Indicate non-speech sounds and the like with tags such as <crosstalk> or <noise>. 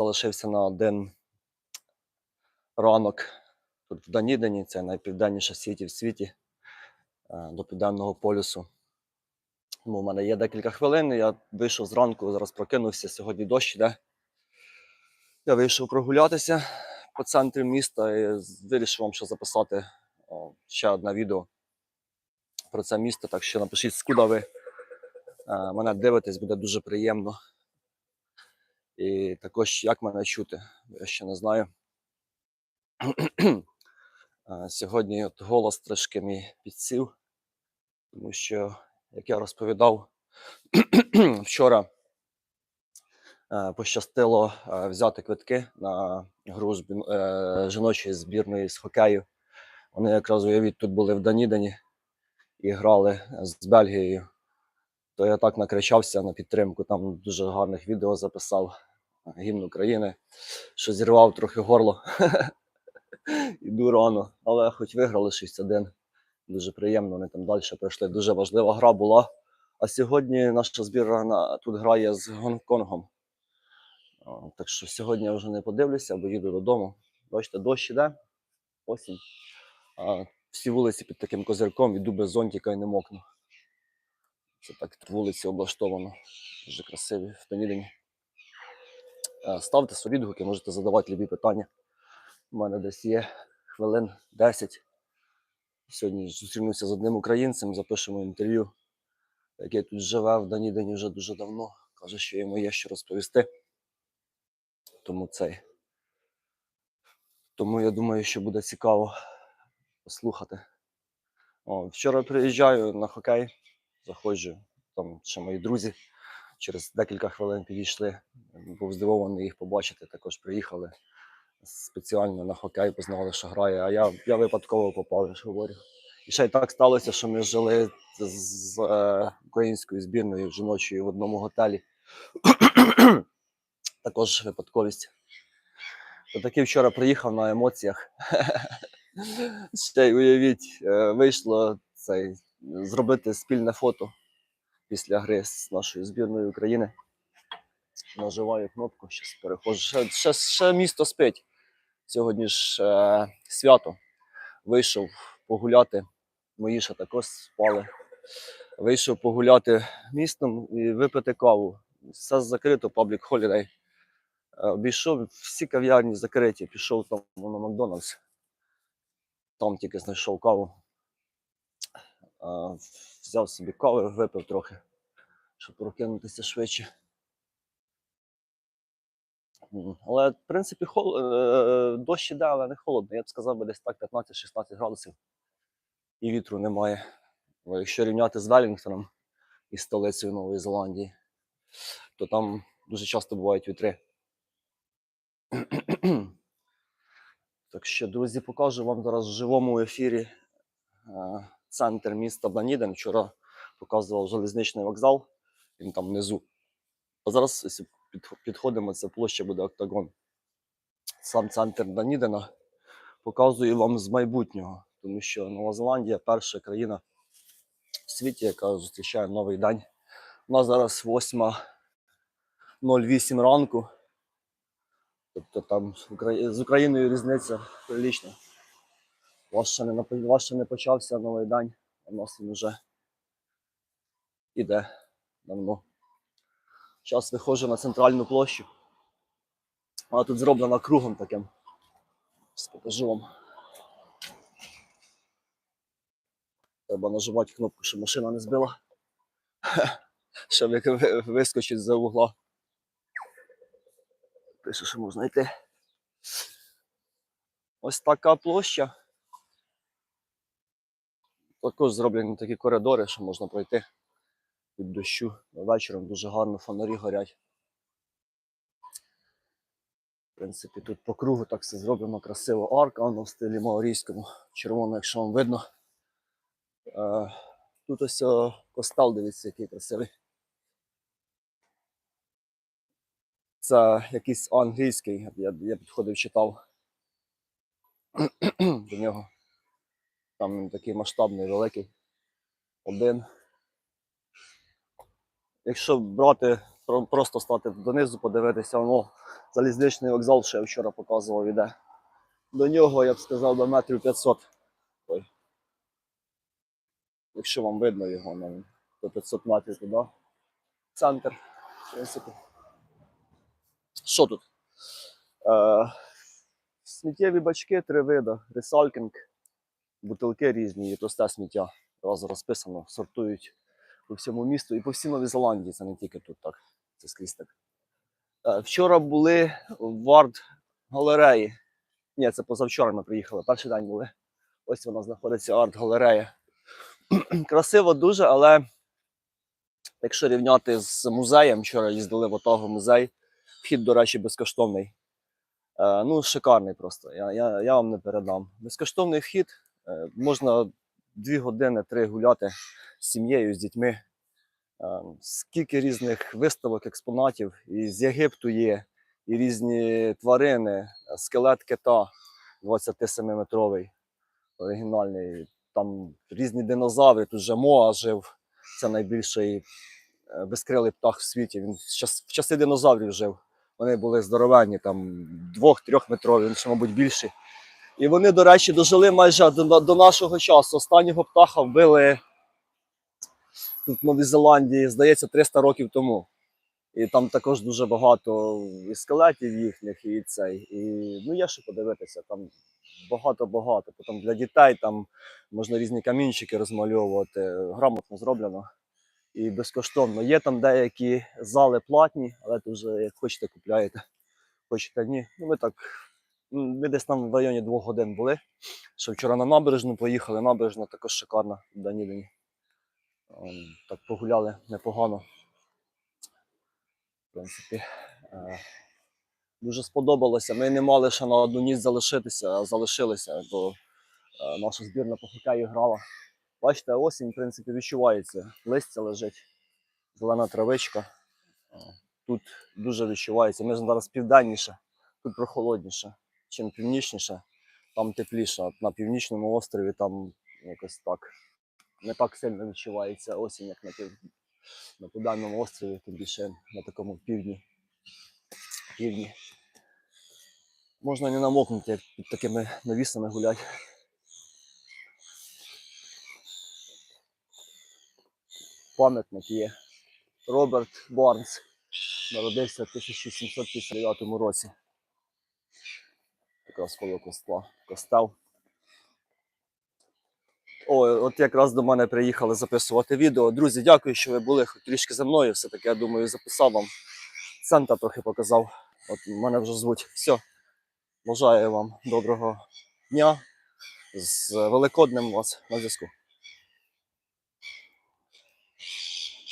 залишився на один ранок тут в Данідені, це найпівденніша сіті в світі е, до Південного полюсу. Тому в мене є декілька хвилин. Я вийшов зранку, зараз прокинувся. Сьогодні дощ іде. Я вийшов прогулятися по центрі міста і вирішив вам ще записати ще одне відео про це місто. Так що напишіть, скуда ви е, мене дивитесь, буде дуже приємно. І також як мене чути, я ще не знаю. <clears throat> Сьогодні от голос трошки мій підсів, тому що, як я розповідав, <clears throat> вчора пощастило взяти квитки на гру збі- е, жіночої збірної з хокею. Вони якраз уявіть тут були в Данідені і грали з Бельгією. То я так накричався на підтримку, там дуже гарних відео записав гімн України, що зірвав трохи горло. <laughs> Іду рано, але хоч виграли 6-1. Дуже приємно, вони там далі пройшли. Дуже важлива гра була. А сьогодні наша збірна тут грає з Гонконгом. Так що сьогодні я вже не подивлюся, бо їду додому. Бачите, дощ іде, осінь. Всі вулиці під таким козирком, іду без зонтика і не мокну. Це так вулиці облаштовано. Дуже красиві в Данідені. Е, Ставте свої відгуки, можете задавати любі питання. У мене десь є хвилин 10. Сьогодні зустрінуся з одним українцем, запишемо інтерв'ю, який тут живе в Данідені вже дуже давно. Каже, що йому є що розповісти. Тому цей. Тому я думаю, що буде цікаво послухати. О, вчора приїжджаю на хокей, заходжу, там ще мої друзі через декілька хвилин підійшли. Був здивований їх побачити, також приїхали спеціально на хокей, познали, що грає, а я, я випадково попав, я ж говорю. І ще й так сталося, що ми жили з, е, українською збірною жіночою в одному готелі. <clears throat> Також випадковість. То таки вчора приїхав на емоціях. <laughs> Ще й уявіть, е, вийшло цей, зробити спільне фото після гри з нашою збірною України. Наживаю кнопку, зараз переходжу. Ще, ще, ще місто спить. Сьогодні ж е, свято. Вийшов погуляти. Мої ще також спали. Вийшов погуляти містом і випити каву. Все закрито, паблік холідей. Е, Обійшов всі кав'ярні закриті, пішов там на Макдональдс. Там тільки знайшов каву. Взяв собі кави, випив трохи, щоб прокинутися швидше. Але, в принципі, хол... е, дощ іде, але не холодно. Я б сказав би десь так 15-16 градусів. І вітру немає. Якщо рівняти з Велінгтоном і столицею Нової Зеландії, то там дуже часто бувають вітри. Так що, друзі, покажу вам зараз в живому ефірі е, центр міста Даніден. Вчора показував залізничний вокзал, він там внизу. А зараз під- підходимо, це площа буде Октагон. Сам центр Данідена показую вам з майбутнього, тому що Нова Зеландія перша країна в світі, яка зустрічає новий день. У нас зараз 8.08 ранку. Тобто там з Україною різниця прилічна. У ще не, почався новий день, а у нас він вже іде давно. Зараз виходжу на центральну площу. Вона тут зроблена кругом таким. Покажу вам. Треба нажимати кнопку, щоб машина не збила. <laughs> Щоб як вискочить за угла. Пише, що можна йти. Ось така площа. Також зроблені такі коридори, що можна пройти від дощу. Вечором дуже гарно фонарі горять. В принципі, тут по кругу так все зроблено красиво. Арка, воно в стилі маорійському. Червоно, якщо вам видно. Е, тут ось о, костел, дивіться, який красивий. Це якийсь англійський, я підходив, читав <clears throat> до нього. Там він такий масштабний, великий. Один. Якщо брати просто стати донизу, подивитися. Воно залізничний вокзал, що я вчора показував, іде. До нього, я б сказав, до метрів 500. Ой. Якщо вам видно його, ну, до 500 метрів туди. Центр, в принципі. Що тут? Е, сміттєві бачки, три види. Ресалькінг, бутилки різні і просте сміття. Разу розписано, сортують по всьому місту і по всій Новій Зеландії, це не тільки тут так. Це скрізь так. Е, Вчора були в арт-галереї. Ні, це позавчора ми приїхали. Перший день були. Ось вона знаходиться арт-галерея. <clears throat> Красиво дуже, але якщо рівняти з музеєм, вчора їздили в Отаву музей. Вхід, до речі, безкоштовний. Е, ну, шикарний просто. Я, я, я вам не передам. Безкоштовний вхід. Е, можна дві години, три гуляти з сім'єю, з дітьми. Е, Скільки різних виставок, експонатів. І з Єгипту є, і різні тварини, скелет кита 27-метровий, оригінальний. Там різні динозаври. Тут же Моа жив. Це найбільший е, безкрилий птах в світі. Він в часи динозаврів жив. Вони були здоровенні, там двох-трьохметрові, він ще, мабуть, більші. І вони, до речі, дожили майже до, нашого часу. Останнього птаха вбили тут в Новій Зеландії, здається, 300 років тому. І там також дуже багато і скелетів їхніх, і цей. І ну є що подивитися. Там багато-багато. Потім для дітей там можна різні камінчики розмальовувати. Грамотно зроблено і безкоштовно. Є там деякі зали платні, але тут вже як хочете купляєте. Хочете ні. Ну ми так. Ми десь там в районі двох годин були. Що вчора на набережну поїхали. Набережна також шикарна в Даніліні. Ем, Так погуляли непогано. В принципі, е, дуже сподобалося. Ми не мали ще на одну ніч залишитися, а залишилися, бо е, наша збірна по хокею грала. Бачите, осінь, в принципі, відчувається. Листя лежить, зелена травичка. Е, Тут дуже відчувається. Ми ж зараз південніше, тут прохолодніше, чим північніше, там тепліше. От на північному острові там якось так не так сильно відчувається осінь, як на, пів... на південному острові, тим більше на такому півдні. півдні. Можна не намокнути, як під такими навісами гуляти. Пам'ятник є. Роберт Барнс народився в 1759 році. Якраз коло костла. Костел. О, от якраз до мене приїхали записувати відео. Друзі, дякую, що ви були трішки за мною. Все-таки, я думаю, записав вам. Центр трохи показав. От мене вже звуть. Все. Бажаю вам доброго дня. З Великоднем вас на зв'язку.